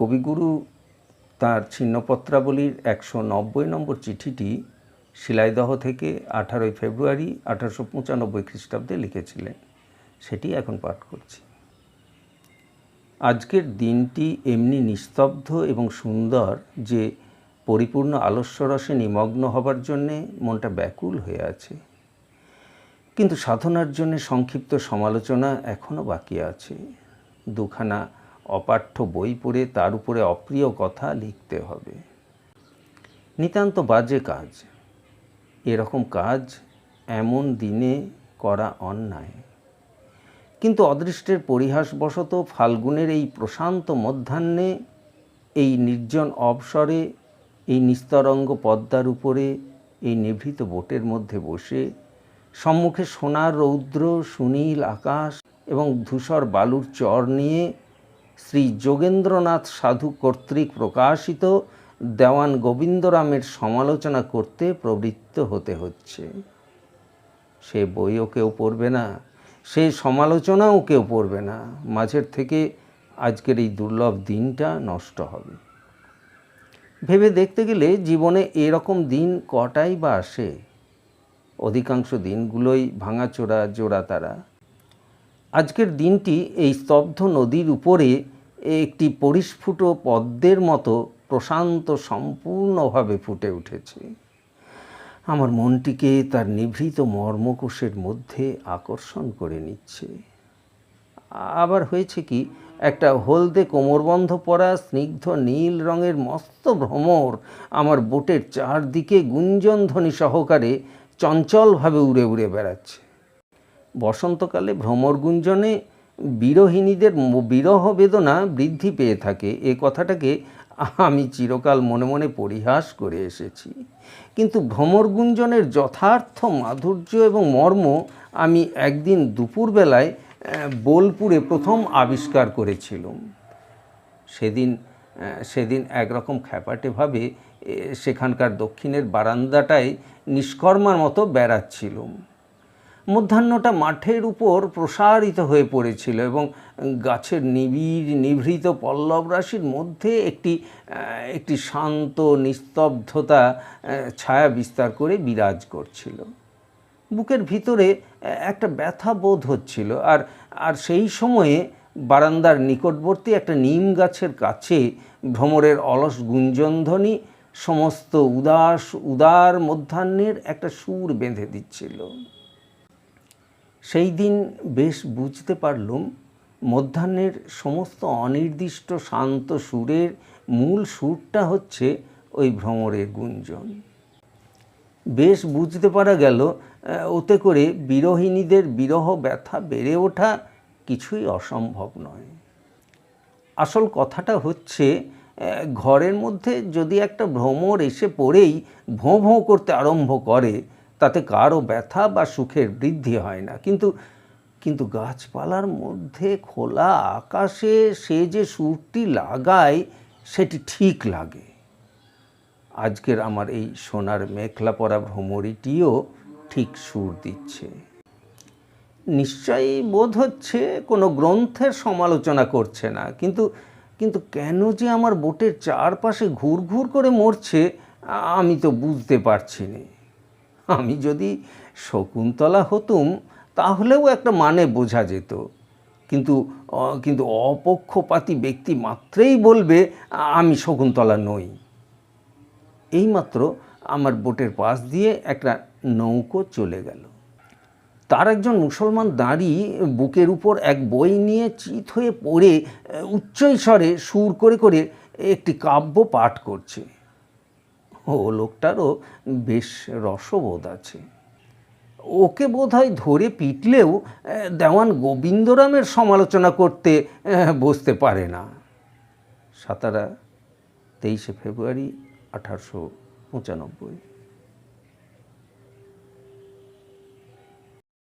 কবিগুরু তার ছিন্নপত্রাবলীর একশো নব্বই নম্বর চিঠিটি শিলাইদহ থেকে আঠারোই ফেব্রুয়ারি আঠারোশো পঁচানব্বই খ্রিস্টাব্দে লিখেছিলেন। সেটি এখন পাঠ করছি। আজকের দিনটি এমনি নিস্তব্ধ এবং সুন্দর যে পরিপূর্ণ আলস্যরসে নিমগ্ন হবার জন্যে মনটা ব্যাকুল হয়ে আছে। কিন্তু সাধনার জন্য সংক্ষিপ্ত সমালোচনা এখনও বাকি আছে। দুখানা অপাঠ্য বই পড়ে তার উপরে অপ্রিয় কথা লিখতে হবে। নিতান্ত বাজে কাজ। এরকম কাজ এমন দিনে করা অন্যায়। কিন্তু অদৃষ্টের পরিহাসবশত ফাল্গুনের এই প্রশান্ত মধ্যাহ্নে, এই নির্জন অবসরে, এই নিস্তরঙ্গ পদ্মার উপরে, এই নিভৃত বোটের মধ্যে বসে, সম্মুখে সোনার রৌদ্র, সুনীল আকাশ এবং ধূসর বালুর চর নিয়ে শ্রী যোগেন্দ্রনাথ সাধু কর্তৃক প্রকাশিত দেওয়ান গোবিন্দরামের সমালোচনা করতে প্রবৃত্ত হতে হচ্ছে। সে বইও কেউ পড়বে না, সে সমালোচনাও কেউ পড়বে না। মাঝের থেকে আজকের এই দুর্লভ দিনটা নষ্ট হবে। ভেবে দেখতে গেলে জীবনে এরকম দিন কটাই বা আসে? অধিকাংশ দিনগুলোই ভাঙাচোরা জোড়া তারা আজকের দিনটি এই স্তব্ধ নদীর উপরে একটি পরিস্ফুট পদ্মের মতো প্রশান্ত সম্পূর্ণভাবে ফুটে উঠেছে। আমার মনটিকে তার নিভৃত মর্মকোষের মধ্যে আকর্ষণ করে নিচ্ছে। আবার হয়েছে কি, একটা হলদে কোমরবন্ধ পরা, স্নিগ্ধ নীল রঙের মস্ত ভ্রমর আমার বোটের চারদিকে গুঞ্জন ধ্বনি সহকারে চঞ্চলভাবে উড়ে উড়ে বেড়াচ্ছে। বসন্তকালে ভ্রমর গুঞ্জনে বিরোহিনীদের বিরহ বেদনা বৃদ্ধি পেয়ে থাকে। এ কথাটাকে আমি চিরকাল মনে মনে পরিহাস করে এসেছি। কিন্তু ভ্রমর গুঞ্জনের যথার্থ মাধুর্য এবং মর্ম আমি একদিন দুপুরবেলায় বোলপুরে প্রথম আবিষ্কার করেছিলাম। সেদিন সেদিন একরকম খ্যাপাটেভাবে সেখানকার দক্ষিণের বারান্দাটায় নিষ্কর্মার মতো বেড়াচ্ছিলুম। মধ্যাহ্নটা মাঠের উপর প্রসারিত হয়ে পড়েছিল এবং গাছের নিবিড়, নিভৃত পল্লব রাশির মধ্যে একটি একটি শান্ত, নিস্তব্ধতা ছায়া বিস্তার করে বিরাজ করছিল। বুকের ভিতরে একটা ব্যথা বোধ হচ্ছিল আর আর সেই সময়ে বারান্দার নিকটবর্তী একটা নিম গাছের কাছে ভ্রমরের অলস গুঞ্জনধ্বনি সমস্ত উদাস, উদার মধ্যাহ্নের একটা সুর বেঁধে দিচ্ছিল। সেই দিন বেশ বুঝতে পারলুম, মধ্যাহ্নের সমস্ত অনির্দিষ্ট শান্ত সুরের মূল সুরটা হচ্ছে ওই ভ্রমরের গুঞ্জন। বেশ বুঝতে পারা গেল ওতে করে বিরোহিনীদের বিরহ ব্যথা বেড়ে ওঠা কিছুই অসম্ভব নয়। আসল কথাটা হচ্ছে ঘরের মধ্যে যদি একটা ভ্রমর এসে পড়েই ভোঁ ভোঁ করতে আরম্ভ করে তাতে কারও ব্যথা বা সুখের বৃদ্ধি হয় না। কিন্তু কিন্তু গাছপালার মধ্যে খোলা আকাশে সে যে সুরটি লাগায়, সেটি ঠিক লাগে। আজকের আমার এই সোনার মেখলা পরা ভ্রমরিটিও ঠিক সুর দিচ্ছে। নিশ্চয়ই বোধ হচ্ছে কোনো গ্রন্থের সমালোচনা করছে না, কিন্তু কিন্তু কেন যে আমার বোটের চারপাশে ঘুর ঘুর করে মরছে আমি তো বুঝতে পারছি না। আমি যদি শকুন্তলা হতুম তাহলেও একটা মানে বোঝা যেত। কিন্তু কিন্তু অপক্ষপাতী ব্যক্তি মাত্রেই বলবে আমি শকুন্তলা নই। এইমাত্র আমার বোটের পাশ দিয়ে একটা নৌকো চলে গেল। তার একজন মুসলমান দাঁড়ি বুকের উপর এক বই নিয়ে চিত হয়ে পড়ে আহ, উচ্চ স্বরে সুর করে করে একটি কাব্য পাঠ করছে। ও লোকটারও বেশ রসবোধ আছে। ওকে বোধহয় ধরে পিটলেও দেওয়ান গোবিন্দরামের সমালোচনা করতে বসতে পারে না। সাতারা, তেইশে ফেব্রুয়ারি আঠারোশো পঁচানব্বই।